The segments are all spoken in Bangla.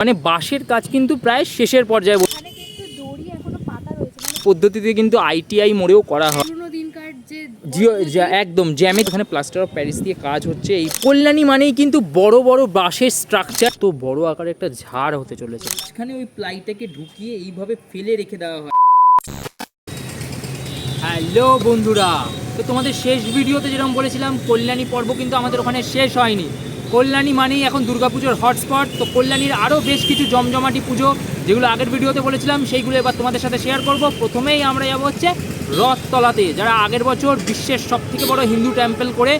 মানে বাঁশের কাজ কিন্তু প্রায় শেষের পর্যায়ে মানে পদ্ধতিতে কিন্তু আইটিআই মোড়েও করা হয়। জিও একদম জ্যামে ওখানে প্লাস্টার অফ প্যারিস দিয়ে কাজ হচ্ছে। এই কল্যাণী মানেই কিন্তু বড় বড় বাঁশের স্ট্রাকচার তো বড় আকারে একটা ঝাড় হতে চলেছে। এখানে ওই প্লাইটাকে ঢুকিয়ে এইভাবে ফেলে রেখে দেওয়া হয়। হ্যালো বন্ধুরা তো তোমাদের শেষ ভিডিওতে যেরকম বলেছিলাম কল্যাণী পর্ব কিন্তু আমাদের ওখানে শেষ হয়নি। কল্যাণী মানেই এখন দুর্গাপুজোর হটস্পট। তো কল্যাণীর আরও বেশ কিছু জমজমাটি পুজো, যেগুলো আগের ভিডিওতে বলেছিলাম, সেইগুলো এবার তোমাদের সাথে শেয়ার করব। প্রথমেই আমরা যাব হচ্ছে রথতলাতে, যারা আগের বছর বিশ্বের সব থেকে বড় হিন্দু টেম্পল করে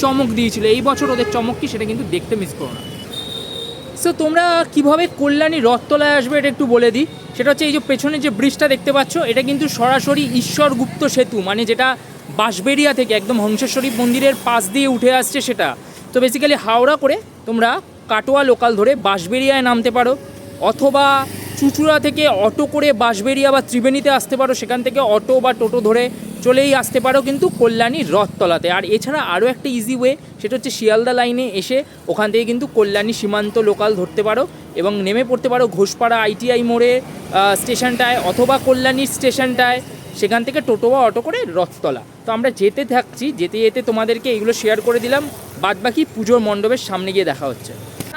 চমক দিয়েছিল। এই বছর ওদের চমক কি সেটা কিন্তু দেখতে মিস করো না। সো তোমরা কীভাবে কল্যাণী রথতলায় আসবে এটা একটু বলে দিই। সেটা হচ্ছে এই যে পেছনে যে ব্রিজটা দেখতে পাচ্ছ, এটা কিন্তু সরাসরি ঈশ্বরগুপ্ত সেতু মানে যেটা বাঁশবেড়িয়া থেকে একদম হংসেশ্বরী মন্দিরের পাশ দিয়ে উঠে আসছে সেটা। তো বেসিক্যালি হাওড়া করে তোমরা কাটোয়া লোকাল ধরে বাঁশবেড়িয়ায় নামতে পারো, অথবা চুচুড়া থেকে অটো করে বাঁশবেড়িয়া বা ত্রিবেণীতে আসতে পারো, সেখান থেকে অটো বা টোটো ধরে চলেই আসতে পারো কিন্তু কল্যাণী রথতলাতে। আর এছাড়া আরও একটা ইজি ওয়ে সেটা হচ্ছে শিয়ালদা লাইনে এসে ওখান থেকে কিন্তু কল্যাণী সীমান্ত লোকাল ধরতে পারো এবং নেমে পড়তে পারো ঘোষপাড়া আইটিআই মোড়ে স্টেশনটায় অথবা কল্যাণীর স্টেশনটায়, সেখান থেকে টোটো বা অটো করে রথতলা। তো আমরা যেতে থাকছি, যেতে যেতে তোমাদেরকে এগুলো শেয়ার করে দিলাম। বাদবাকি পুজোর মণ্ডপের সামনে গিয়ে দেখা হচ্ছে।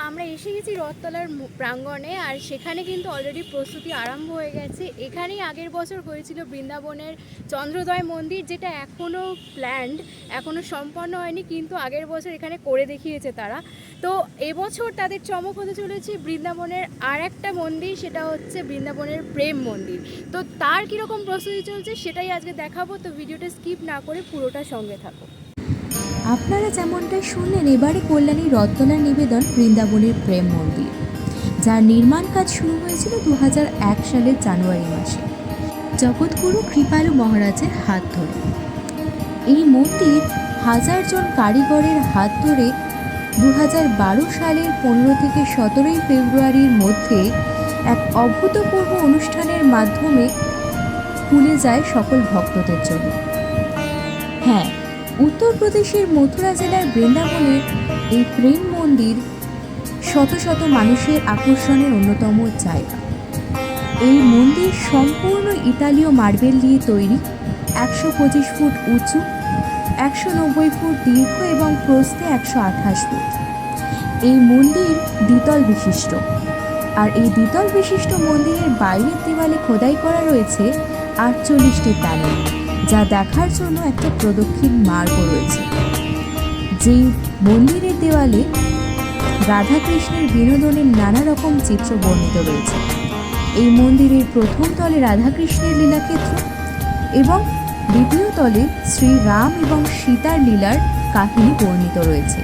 আমরা এসে গেছি রথতলার প্রাঙ্গণে আর সেখানে কিন্তু অলরেডি প্রস্তুতি আরম্ভ হয়ে গেছে। এখানেই আগের বছর হয়েছিল বৃন্দাবনের চন্দ্রোদয় মন্দির, যেটা এখনও প্ল্যান্ড এখনও সম্পন্ন হয়নি, কিন্তু আগের বছর এখানে করে দেখিয়েছে তারা। তো এবছর তাদের চমক হতে চলেছে বৃন্দাবনের আর একটা মন্দির, সেটা হচ্ছে বৃন্দাবনের প্রেম মন্দির। তো তার কীরকম প্রস্তুতি চলছে সেটাই আজকে দেখাবো, তো ভিডিওটা স্কিপ না করে পুরোটা সঙ্গে থাকো। আপনারা যেমনটা শুনলেন, এবারে কল্যাণী রথতলার নিবেদন বৃন্দাবনের প্রেম মন্দির, যার নির্মাণ কাজ শুরু হয়েছিল দু সালের জানুয়ারি মাসে। জগৎগুরু কৃপালু মহারাজের হাত ধরে। এই মন্দির হাজারজন কারিগরের হাত ধরে দু বারো সালের পনেরো থেকে সতেরোই ফেব্রুয়ারির মধ্যে এক অভূতপূর্ব অনুষ্ঠানের মাধ্যমে খুলে যায় সকল ভক্তদের জন্য। হ্যাঁ উত্তরপ্রদেশের মথুরা জেলার বৃন্দাবনের এই প্রেম মন্দির শত শত মানুষের আকর্ষণের অন্যতম জায়গা। এই মন্দির সম্পূর্ণ ইতালীয় মার্বেল দিয়ে তৈরি, একশো পঁচিশ ফুট উঁচু, একশো নব্বই ফুট দীর্ঘ এবং প্রস্থে একশো আঠাশ ফুট। এই মন্দির দ্বিতল বিশিষ্ট। আর এই দ্বিতল বিশিষ্ট মন্দিরের বাইরের দেওয়ালে খোদাই করা রয়েছে আটচল্লিশটি প্যানেল। যা দেখার জন্য একটা প্রদক্ষিণ মার্গ রয়েছে। যেই মন্দিরের দেওয়ালে রাধাকৃষ্ণের বিনোদনের নানা রকম চিত্র বর্ণিত রয়েছে। এই মন্দিরের প্রথম তলে রাধাকৃষ্ণের লীলাক্ষেত্র এবং দ্বিতীয় তলে শ্রীরাম এবং সীতার লীলার কাহিনী বর্ণিত রয়েছে,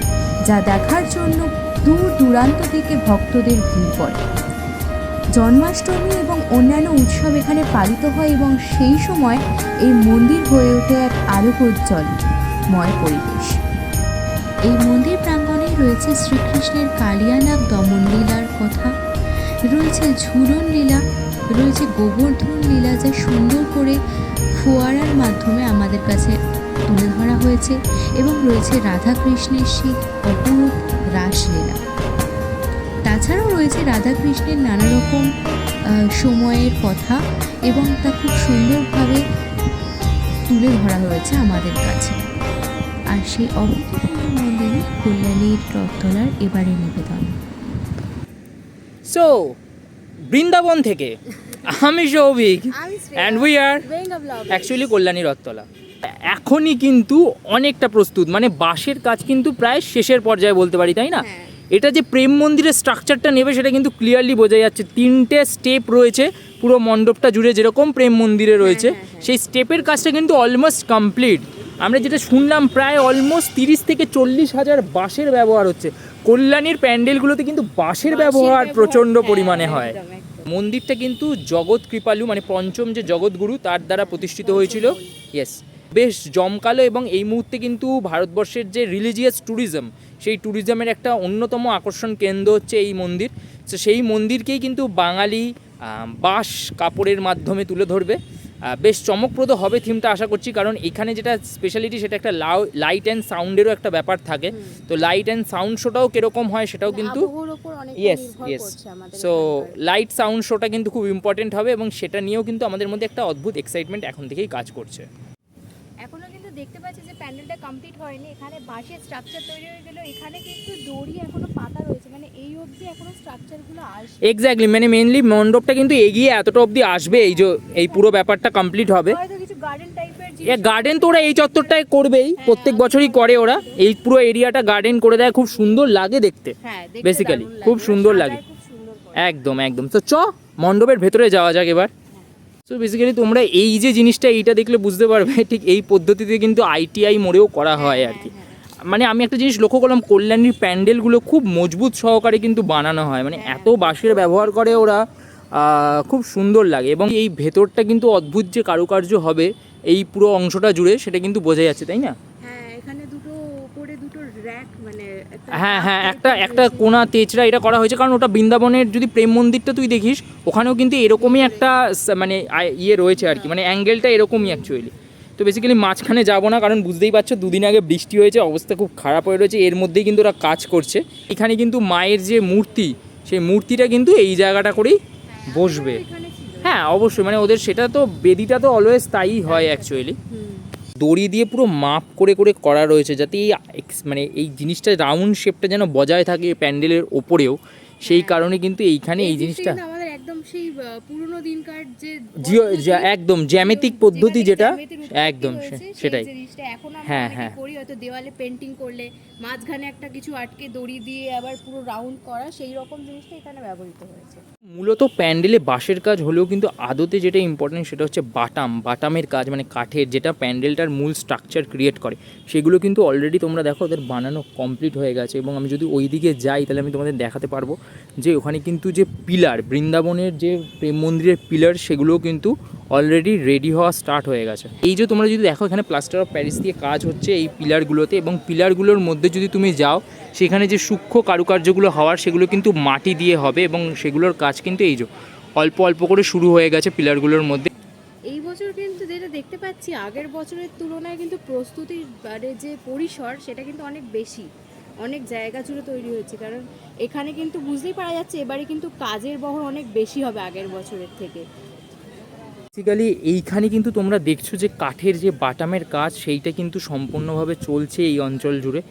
যা দেখার জন্য দূর দূরান্ত থেকে ভক্তদের ভিড় পড়ে জন্মাষ্টমী অন্যান্য উৎসব এখানে পালিত হয় এবং সেই সময় এই মন্দির হয়ে ওঠে এক আলোকোজ্জ্বলময় পরিবেশ। এই মন্দির প্রাঙ্গণে রয়েছে শ্রীকৃষ্ণের কালিয়ানাগ দমন লীলার কথা, রয়েছে ঝুলন লীলা, রয়েছে গোবর্ধন লীলা যা সুন্দর করে ফোয়ারার মাধ্যমে আমাদের কাছে তুলে ধরা হয়েছে এবং রয়েছে রাধাকৃষ্ণের সেই অপরূপ রাসলীলা। তাছাড়াও রয়েছে রাধাকৃষ্ণের নানা রকম সময়ের কথা এবং তা খুব সুন্দরভাবে তুলে ধরা হয়েছে আমাদের কাছে। আর সেই অভূতপূর্ব মন্দিরে কল্যাণীর রথতলার এবারে নিবেদন। সো বৃন্দাবন থেকে আমি Souvik and we are actually Kalyani Rathtala. এখনই কিন্তু অনেকটা প্রস্তুত মানে বাঁশের কাজ কিন্তু প্রায় শেষের পর্যায়ে বলতে পারি তাই না? হ্যাঁ। এটা যে প্রেম মন্দিরের স্ট্রাকচারটা নেবে সেটা কিন্তু ক্লিয়ারলি বোঝা যাচ্ছে। তিনটে স্টেপ রয়েছে পুরো মণ্ডপটা জুড়ে যেরকম প্রেম মন্দিরে রয়েছে হ্যাঁ, হ্যাঁ। সেই স্টেপের কাজটা কিন্তু অলমোস্ট কমপ্লিট আমরা যেটা শুনলাম প্রায় অলমোস্ট তিরিশ থেকে চল্লিশ হাজার বাঁশের ব্যবহার হচ্ছে। কল্যাণীর প্যান্ডেলগুলোতে কিন্তু বাঁশের ব্যবহার প্রচণ্ড হ্যাঁ, পরিমাণে হয়। মন্দিরটা কিন্তু জগৎ কৃপালু মানে পঞ্চম যে জগৎগুরু তার দ্বারা প্রতিষ্ঠিত হয়েছিল। ইয়েস বেশ জমকালো এবং এই মুহূর্তে কিন্তু ভারতবর্ষের যে রিলিজিয়াস ট্যুরিজম সেই ট্যুরিজমের একটা অন্যতম আকর্ষণ কেন্দ্র হচ্ছে এই মন্দির। তো সেই মন্দিরকেই কিন্তু বাঙালি বাঁশ কাপড়ের মাধ্যমে তুলে ধরবে। বেশ চমকপ্রদ হবে থিমটা আশা করছি কারণ এখানে যেটা স্পেশালিটি সেটা একটা লাউ লাইট অ্যান্ড সাউন্ডেরও একটা ব্যাপার থাকে। তো লাইট অ্যান্ড সাউন্ড শোটাও কীরকম হয় সেটাও কিন্তু উপর অনেকটা yes yes so light sound শোটা কিন্তু খুব ইম্পর্টেন্ট হবে এবং সেটা নিয়েও কিন্তু আমাদের মধ্যে একটা অদ্ভুত এক্সাইটমেন্ট এখন থেকেই কাজ করছে। কিন্তু দেখতে পাচ্ছি যে প্যান্ডেলটা কমপ্লিট হয়নি। এখানে বাঁশের স্ট্রাকচার তৈরি হয়ে গেল। এখানে কিন্তু দড়ি এখনও পাতা রয়েছে। মানে এই অবধি এখনও স্ট্রাকচারগুলো আসে এক্স্যাক্টলি মানে মেনলি মণ্ডপটা কিন্তু এগিয়ে এতটা অবধি আসবে। এই যে এই পুরো ব্যাপারটা কমপ্লিট হবে। কিছু গার্ডেন টাইপের এ গার্ডেন তো ওরা এই চত্বরটায় করবেই। প্রত্যেক বছরই করে ওরা। এই পুরো এরিয়াটা গার্ডেন করে দেয়। খুব সুন্দর লাগে দেখতে। হ্যাঁ দারুণ খুব সুন্দর লাগে। একদম একদম। তো চ মণ্ডপের ভেতরে যাওয়া যাক এবার। সো বেসিক্যালি তোমরা এই যে জিনিসটা এইটা দেখলে বুঝতে পারবে ঠিক এই পদ্ধতিতে কিন্তু আইটিআই মোড়েও করা হয় আর কি মানে আমি একটা জিনিস লক্ষ্য করলাম কল্যাণীর প্যান্ডেলগুলো খুব মজবুত সহকারে কিন্তু বানানো হয়। মানে এত বাঁশের ব্যবহার করে ওরা খুব সুন্দর লাগে এবং এই ভেতরটা কিন্তু অদ্ভুত যে কারুকার্য হবে এই পুরো অংশটা জুড়ে সেটা কিন্তু বোঝা যাচ্ছে তাই না হ্যাঁ এখানে দুটো উপরে দুটো র্যাক মানে একটা হ্যাঁ হ্যাঁ একটা একটা কোনা তেচরা এটা করা হয়েছে কারণ ওটা বৃন্দাবনের যদি প্রেম মন্দিরটা তুই দেখিস ওখানেও কিন্তু এরকমই একটা মানে ইয়ে রয়েছে আর কি মানে অ্যাঙ্গেলটা এরকমই অ্যাকচুয়ালি তো বেসিক্যালি মাঝখানে যাব না কারণ বুঝতেই পারছ দুদিন আগে বৃষ্টি হয়েছে অবস্থা খুব খারাপ হয়ে রয়েছে এর মধ্যেই কিন্তু ওরা কাজ করছে। এখানে কিন্তু মায়ের যে মূর্তি সেই মূর্তিটা কিন্তু এই জায়গাটা করেই বসবে। হ্যাঁ অবশ্যই মানে ওদের সেটা তো বেদিটা তো অলওয়েজ তাই হয় অ্যাকচুয়ালি। দড়ি দিয়ে পুরো মাপ করে করে করা রয়েছে যাতে এই মানে এই জিনিসটা রাউন্ড শেপটা যেন বজায় থাকে প্যান্ডেলের ওপরেও। সেই কারণে কিন্তু এইখানে এই জিনিসটা একদম সেই পুরনো দিনকার যে জিও একদম জ্যামিতিক পদ্ধতি যেটা একদম সেটাই এখন হ্যাঁ, হ্যাঁ। করি হয়তো দেওয়ালে পেন্টিং করলে মাঝখানে একটা কিছু আটকে দড়ি দিয়ে আবার পুরো রাউন্ড করা সেই রকম জিনিসটা এখানে ব্যবহৃত হয়েছে মূলত প্যান্ডেলে বাঁশের কাজ হলেও কিন্তু আদতে যেটা ইম্পর্টেন্ট সেটা হচ্ছে বাটাম বাটামের কাজ মানে কাঠের যেটা প্যান্ডেলটার মূল স্ট্রাকচার ক্রিয়েট করে সেগুলো কিন্তু অলরেডি তোমরা দেখো ওদের বানানো কমপ্লিট হয়ে গেছে এবং আমি যদি ওই দিকে যাই তাহলে আমি তোমাদের দেখাতে পারব যে ওখানে কিন্তু যে পিলার বৃন্দাবনের যে প্রেম মন্দিরের পিলার, সেগুলোও কিন্তু অলরেডি রেডি হওয়া স্টার্ট হয়ে গেছে। এই যে তোমরা যদি দেখো, এখানে প্লাস্টার অফ প্যারিস দিয়ে কাজ হচ্ছে এই পিলারগুলোতে এবং পিলারগুলোর মধ্যে যদি তুমি যাও, সেখানে যে সূক্ষ্ম কারুকার্যগুলো হওয়ার, সেগুলো কিন্তু মাটি দিয়ে হবে এবং সেগুলোর কাজ কিন্তু এই যে অল্প অল্প করে শুরু হয়ে গেছে পিলারগুলোর মধ্যে। এই বছর কিন্তু যেটা দেখতে পাচ্ছি, আগের বছরের তুলনায় কিন্তু প্রস্তুতির যে পরিসর, সেটা কিন্তু অনেক বেশি। অনেক জায়গা জুড়ে তৈরি হচ্ছে কারণ এখানে কিন্তু বুঝতেই পারা যাচ্ছে এবারে কিন্তু কাজের বহর অনেক বেশি হবে আগের বছরের থেকে। বেসিক্যালি এইখানে কিন্তু তোমরা দেখছ যে কাঠের যে বাটামের কাজ সেইটা কিন্তু সম্পূর্ণভাবে চলছে এই অঞ্চল জুড়ে।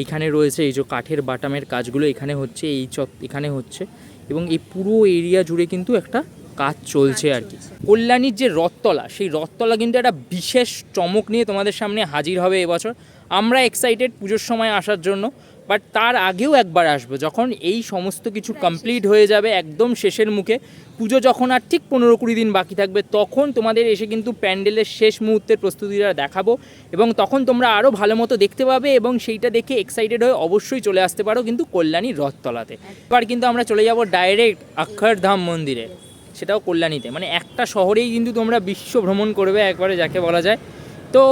এইখানে রয়েছে এই যে কাঠের বাটামের কাজগুলো এখানে হচ্ছে এই চত এখানে হচ্ছে। এবং এই পুরো এরিয়া জুড়ে কিন্তু একটা কাজ চলছে আর কি। কল্যাণীর যে রথতলা সেই রথতলা কিন্তু একটা বিশেষ চমক নিয়ে তোমাদের সামনে হাজির হবে এবছর। আমরা এক্সাইটেড পুজোর সময় আসার জন্য। বাট তার আগেও একবার আসব যখন এই সমস্ত কিছু কমপ্লিট হয়ে যাবে একদম শেষের মুখে পুজো যখন আর ঠিক পনেরো কুড়ি দিন বাকি থাকবে তখন তোমাদের এসে কিন্তু প্যান্ডেলের শেষ মুহূর্তের প্রস্তুতিটা দেখাবো এবং তখন তোমরা আরও ভালো মতো দেখতে পাবে এবং সেইটা দেখে এক্সাইটেড হয়ে অবশ্যই চলে আসতে পারো কিন্তু কল্যাণী রথতলাতে। এবার কিন্তু আমরা চলে যাব ডাইরেক্ট অক্ষরধাম মন্দিরে সেটাও কল্যাণীতে। মানে একটা শহরেই কিন্তু তোমরা বিশ্ব ভ্রমণ করবে একবারে যাকে বলা যায়। তো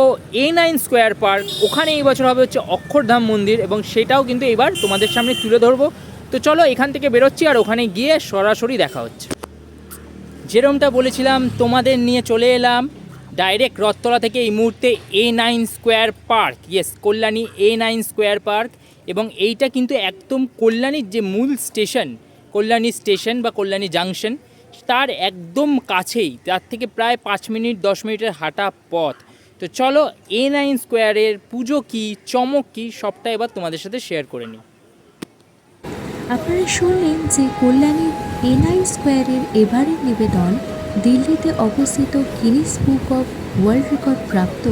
এ নাইন স্কোয়ার পার্ক ওখানে এই বছর হবে হচ্ছে অক্ষরধাম মন্দির এবং সেটাও কিন্তু এবার তোমাদের সামনে তুলে ধরবো। তো চলো এখান থেকে বেরোচ্ছি আর ওখানে গিয়ে সরাসরি দেখা হচ্ছে। যেরমটা বলেছিলাম, তোমাদের নিয়ে চলে এলাম ডাইরেক্ট রথতলা থেকে এই মুহূর্তে A nine square park yes Kalyani A nine square park এবং এইটা কিন্তু একদম কল্যাণীর যে মূল স্টেশন, কল্যাণী স্টেশন বা কল্যাণী জাংশন, তার একদম কাছেই, তার থেকে প্রায় পাঁচ মিনিট, দশ মিনিটের হাঁটা পথ। তো চলো এ নাইন স্কোয়ারের পুজো কী, চমক কী, সবটা এবার তোমাদের সাথে শেয়ার করে নিই। আপনারা শুনলেন যে কল্যাণীর এনআই স্কোয়ারের এবারের নিবেদন দিল্লিতে অবস্থিত Guinness book of world record প্রাপ্ত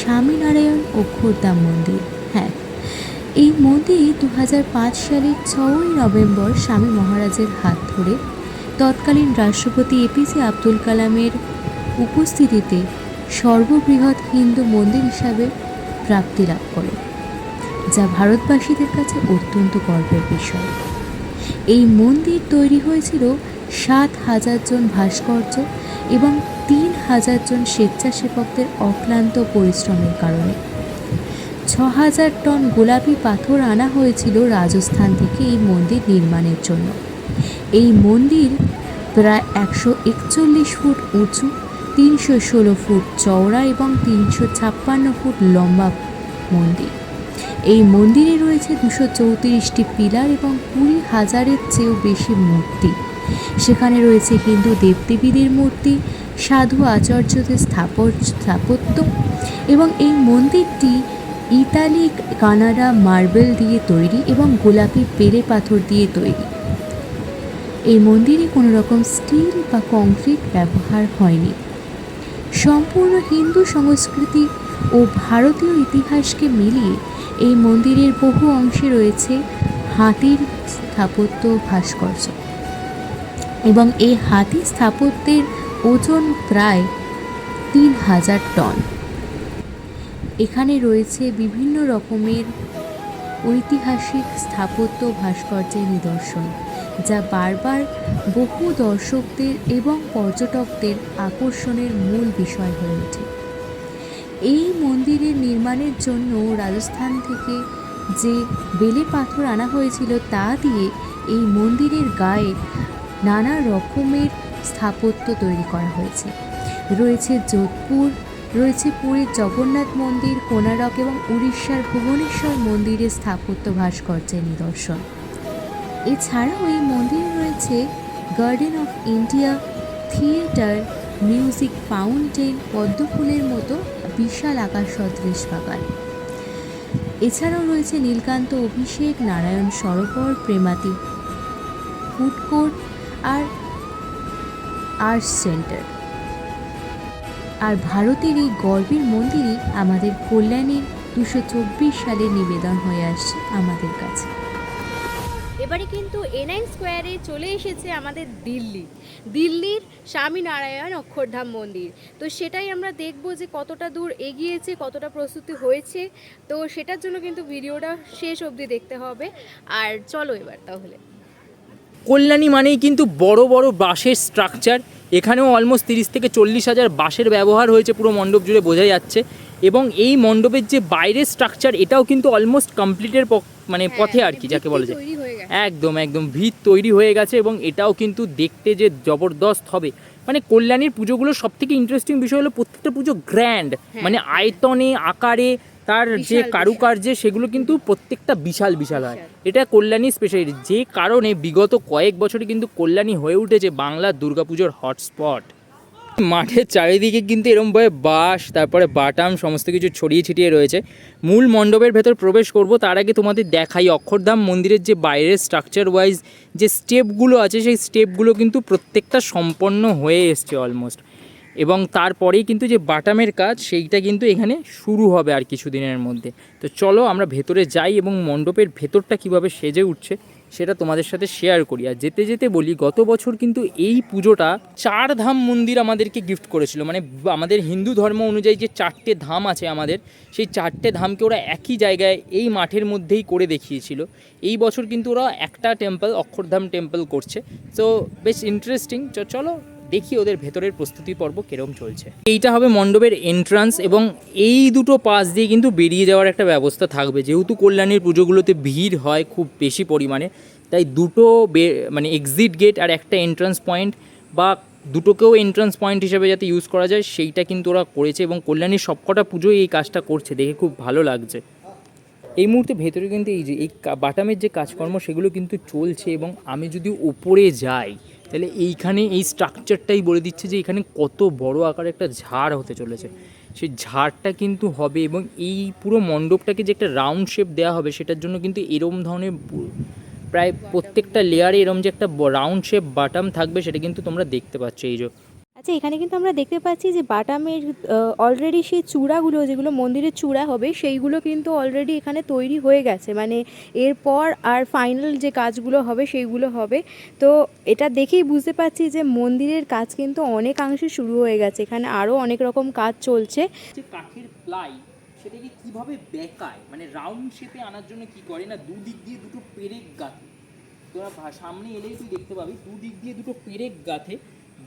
স্বামীনারায়ণ ও অক্ষরধাম মন্দির। হ্যাঁ এই মন্দির দু হাজার পাঁচ সালের ছয়ই নভেম্বর স্বামী মহারাজের হাত ধরে। তৎকালীন রাষ্ট্রপতি এপিজে আব্দুল কালামের উপস্থিতিতে সর্ববৃহৎ হিন্দু মন্দির হিসাবে প্রাপ্তি লাভ করে, যা ভারতবাসীদের কাছে অত্যন্ত গর্বের বিষয়। এই মন্দির তৈরি হয়েছিল সাত হাজার জন ভাস্কর্য এবং তিন হাজার জন স্বেচ্ছাসেবকদের অক্লান্ত পরিশ্রমের কারণে। ছ হাজার টন গোলাপি পাথর আনা হয়েছিল রাজস্থান থেকে এই মন্দির নির্মাণের জন্য। এই মন্দির প্রায় একশো একচল্লিশ ফুট উঁচু তিনশো ষোলো ফুট চওড়া এবং তিনশো ছাপ্পান্ন ফুট লম্বা মন্দির। এই মন্দিরে রয়েছে দুশো চৌত্রিশটি পিলার এবং কুড়ি হাজারের চেয়েও বেশি মূর্তি। সেখানে রয়েছে হিন্দু দেবদেবীদের মূর্তি, সাধু আচার্যদের স্থাপর স্থাপত্য এবং এই মন্দিরটি ইতালি, কানাডা মার্বেল দিয়ে তৈরি এবং গোলাপি বেলে পাথর দিয়ে তৈরি। এই মন্দিরে কোনো রকম স্টিল বা কংক্রিট ব্যবহার হয়নি। সম্পূর্ণ হিন্দু সংস্কৃতি ও ভারতীয় ইতিহাসকে মিলিয়ে এই মন্দিরের বহু অংশে রয়েছে হাতির স্থাপত্য ভাস্কর্য। এবং এই হাতি স্থাপত্যের ওজন প্রায় তিন হাজার টন। এখানে রয়েছে বিভিন্ন রকমের ঐতিহাসিক স্থাপত্য ভাস্কর্যের নিদর্শন। যা বারবার বহু দর্শকদের এবং পর্যটকদের আকর্ষণের মূল বিষয় হয়ে ওঠে। এই মন্দিরের নির্মাণের জন্য রাজস্থান থেকে যে বেলে পাথর আনা হয়েছিল তা দিয়ে এই মন্দিরের গায়ে নানা রকমের স্থাপত্য তৈরি করা হয়েছে। রয়েছে যোধপুর, রয়েছে পুরীর জগন্নাথ মন্দির কোনারক এবং উড়িষ্যার ভুবনেশ্বর মন্দিরের স্থাপত্য ভাস্কর্যের নিদর্শন। এছাড়াও এই মন্দিরে রয়েছে garden of India theatre music fountain পদ্মফুলের মতো বিশাল আকাশ সদৃশ বাগান। এছাড়াও রয়েছে নীলকান্ত অভিষেক, নারায়ণ সরোবর, প্রেমাতি ফুড কোর্ট আর আর্টস সেন্টার। আর ভারতের এই গর্বের মন্দিরই আমাদের কল্যাণীর দুশো চব্বিশ সালে নিবেদন হয়ে আসছে আমাদের কাছে। এবারে কিন্তু এনআইন স্কোয়ারে চলে এসেছে আমাদের দিল্লি। দিল্লির স্বামীনারায়ণ অক্ষরধাম মন্দির। তো সেটাই আমরা দেখব যে কতটা দূর এগিয়েছে, কতটা প্রস্তুতি হয়েছে। তো সেটার জন্য কিন্তু ভিডিওটা শেষ অবধি দেখতে হবে। আর চলো এবার তাহলে। কল্যাণী মানেই কিন্তু বড় বড় বাঁশের স্ট্রাকচার এখানেও অলমোস্ট তিরিশ থেকে চল্লিশ হাজার বাঁশের ব্যবহার হয়েছে, পুরো মণ্ডপ জুড়ে বোঝা যাচ্ছে। এবং এই মণ্ডপের যে বাইরের স্ট্রাকচার এটাও কিন্তু অলমোস্ট কমপ্লিটের মানে পথে আর কি যাকে বলা যায় হয়ে একদম একদম ভিত তৈরি হয়ে গেছে এবং এটাও কিন্তু দেখতে যে জবরদস্ত হবে। মানে কল্যাণীর পুজোগুলো সব থেকে ইন্টারেস্টিং বিষয় হলো প্রত্যেকটা পুজো গ্র্যান্ড মানে আয়তনে আকারে তার যে কারুকার্যে সেগুলো কিন্তু প্রত্যেকটা বিশাল বিশাল হয়। এটা কল্যাণী স্পেশালিটি যে কারণে বিগত কয়েক বছরে কিন্তু কল্যাণী হয়ে উঠেছে বাংলার দুর্গাপুজোর হটস্পট মাঠের চারিদিকে কিন্তু এরমভাবে বাঁশ, তারপরে বাটাম, সমস্ত কিছু ছড়িয়ে ছিটিয়ে রয়েছে। মূল মণ্ডপের ভেতর প্রবেশ করব, তার আগে তোমাদের দেখাই অক্ষরধাম মন্দিরের যে বাইরের স্ট্রাকচার ওয়াইজ যে স্টেপগুলো আছে, সেই স্টেপগুলো কিন্তু প্রত্যেকটা সম্পন্ন হয়ে এসছে অলমোস্ট এবং তারপরেই কিন্তু যে বাটামের কাজ, সেইটা কিন্তু এখানে শুরু হবে আর কিছুদিনের মধ্যে। তো চলো আমরা ভেতরে যাই এবং মণ্ডপের ভেতরটা কীভাবে সেজে উঠছে। সেটা তোমাদের সাথে শেয়ার করি। আর যেতে যেতে বলি, গত বছর কিন্তু এই পুজোটা চার ধাম মন্দির আমাদেরকে গিফট করেছিল। মানে আমাদের হিন্দু ধর্ম অনুযায়ী যে চারটে ধাম আছে আমাদের, সেই চারটে ধামকে ওরা একই জায়গায় এই মাঠের মধ্যেই করে দেখিয়েছিল। এই বছর কিন্তু ওরা একটা টেম্পল অক্ষরধাম টেম্পল করছে। তো বেশ ইন্টারেস্টিং চলো দেখি ওদের ভেতরের প্রস্তুতি পর্ব কিরম চলছে। এইটা হবে মণ্ডপের এন্ট্রান্স এবং এই দুটো পাশ দিয়ে কিন্তু বেরিয়ে যাওয়ার একটা ব্যবস্থা থাকবে। যেহেতু কল্যাণীর পুজোগুলোতে ভিড় হয় খুব বেশি পরিমাণে, তাই দুটো মানে এক্সিট গেট আর একটা এন্ট্রান্স পয়েন্ট বা দুটোকেও এন্ট্রান্স পয়েন্ট হিসেবে যাতে ইউজ করা যায়, সেইটা কিন্তু ওরা করেছে এবং কল্যাণীর সবকটা পুজোই এই কাজটা করছে। দেখে খুব ভালো লাগছে। এই মুহূর্তে ভেতরে কিন্তু এই যে, এই বাটামের যে কাজকর্ম, সেগুলো কিন্তু চলছে এবং আমি যদি ওপরে যাই তাহলে এইখানে এই স্ট্রাকচারটাই বলে দিচ্ছে যে এখানে কত বড় আকার একটা ঝাড় হতে চলেছে। সেই ঝাড়টা কিন্তু হবে এবং এই পুরো মণ্ডপটাকে যে একটা রাউন্ড শেপ দেওয়া হবে সেটার জন্য কিন্তু এরম ধরনের প্রায় প্রত্যেকটা লেয়ারে এরম যে একটা রাউন্ড শেপ বাটাম থাকবে সেটা কিন্তু তোমরা দেখতে পাচ্ছ এই যে আচ্ছা এখানে কিন্তু আমরা দেখতে পাচ্ছি যে বাটামের অলরেডি সেই চূড়াগুলো, যেগুলো মন্দিরের চূড়া হবে, সেইগুলো কিন্তু অলরেডি এখানে তৈরি হয়ে গেছে। মানে এরপর আর ফাইনাল যে কাজগুলো হবে, সেইগুলো হবে। তো এটা দেখেই বুঝতে পারছি যে মন্দিরের কাজ কিন্তু অনেকাংশে শুরু হয়ে গেছে। এখানে আরও অনেক রকম কাজ চলছে। কাঠের প্লাই সেটাকে বেঁকায়? মানে রাউন্ড শেপে আনার জন্য কি করে? না দুদিক দিয়ে দুটো পেরেক গাঁথে? তোরা সামনে এলেই তুই দেখতে পাবি, দুদিক দিয়ে দুটো পেরেক গাঁথে।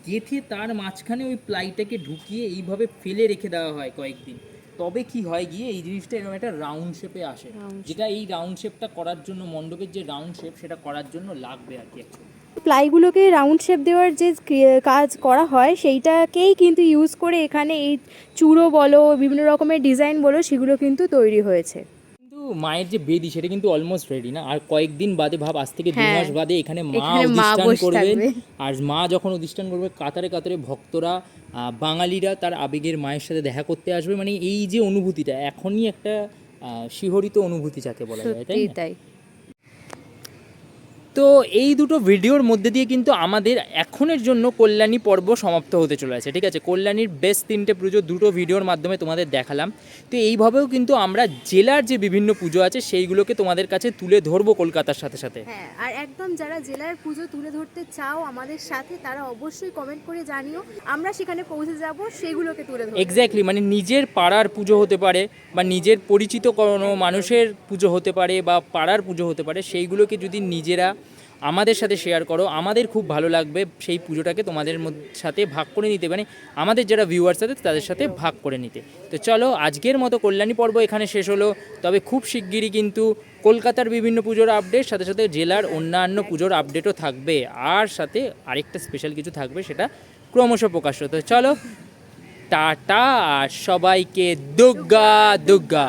গেথে তার মাঝখানে ওই প্লাইটাকে ঢুকিয়ে এইভাবে ফেলে রেখে দেওয়া হয় কয়েকদিন। তবে কি হয় গিয়ে এই জিনিসটা এরকম একটা রাউন্ড শেপে আসে। যেটা এই রাউন্ড শেপটা করার জন্য মণ্ডপের যে রাউন্ড শেপ সেটা করার জন্য লাগবে আর কি। প্লাইগুলোকে রাউন্ড শেপ দেওয়ার যে কাজ করা হয় সেইটাকেই কিন্তু ইউজ করে এখানে এই চূড়ো বলো বিভিন্ন রকমের ডিজাইন বলো সেগুলো কিন্তু তৈরি হয়েছে। মায়ের যে বেদি সেটা কিন্তু অলমোস্ট রেডি না। আর কয়েকদিন বাদে ভাব আজ থেকে দু হ্যাঁ। মাস বাদে এখানে মা অধিষ্ঠান করবে। করবেন আর মা যখন অধিষ্ঠান করবে কাতারে কাতারে ভক্তরা আহ, বাঙালিরা তার আবেগের মায়ের সাথে দেখা করতে আসবে। মানে এই যে অনুভূতিটা এখনই একটা আহ, শিহরিত অনুভূতি যাকে বলা যায় তাই তাই। তো এই দুটো ভিডিওর মধ্যে দিয়ে কিন্তু আমাদের এখনের জন্য কল্যাণী পর্ব সমাপ্ত হতে চলে চলেছে ঠিক আছে? কল্যাণীর বেশ তিনটে পুজো দুটো ভিডিওর মাধ্যমে তোমাদের দেখালাম। তো এইভাবেও কিন্তু আমরা জেলার যে বিভিন্ন পুজো আছে সেইগুলোকে তোমাদের কাছে তুলে ধরবো কলকাতার সাথে সাথে। হ্যাঁ আর একদম যারা জেলার পুজো তুলে ধরতে চাও আমাদের সাথে তারা অবশ্যই কমেন্ট করে জানিও। আমরা সেখানে পৌঁছে যাব সেগুলোকে তুলে ধরবো। এক্স্যাক্টলি মানে নিজের পাড়ার পুজো হতে পারে বা নিজের পরিচিত কোনো মানুষের পুজো হতে পারে বা পাড়ার পুজো হতে পারে সেইগুলোকে যদি নিজেরা আমাদের সাথে শেয়ার করো, আমাদের খুব ভালো লাগবে সেই পুজোটাকে তোমাদের সাথে ভাগ করে নিতে মানে আমাদের যারা ভিউয়ার্স আছে তাদের সাথে ভাগ করে নিতে। তো চলো, আজকের মতো কল্যাণী পর্ব এখানে শেষ হলো। তবে খুব শিগগিরই কিন্তু কলকাতার বিভিন্ন পুজোর আপডেট সাথে সাথে জেলার অন্যান্য পুজোর আপডেটও থাকবে। আর সাথে আরেকটা স্পেশাল কিছু থাকবে, সেটা ক্রমশ প্রকাশ হতো। চলো, টাটা সবাইকে দুর্গা দুর্গা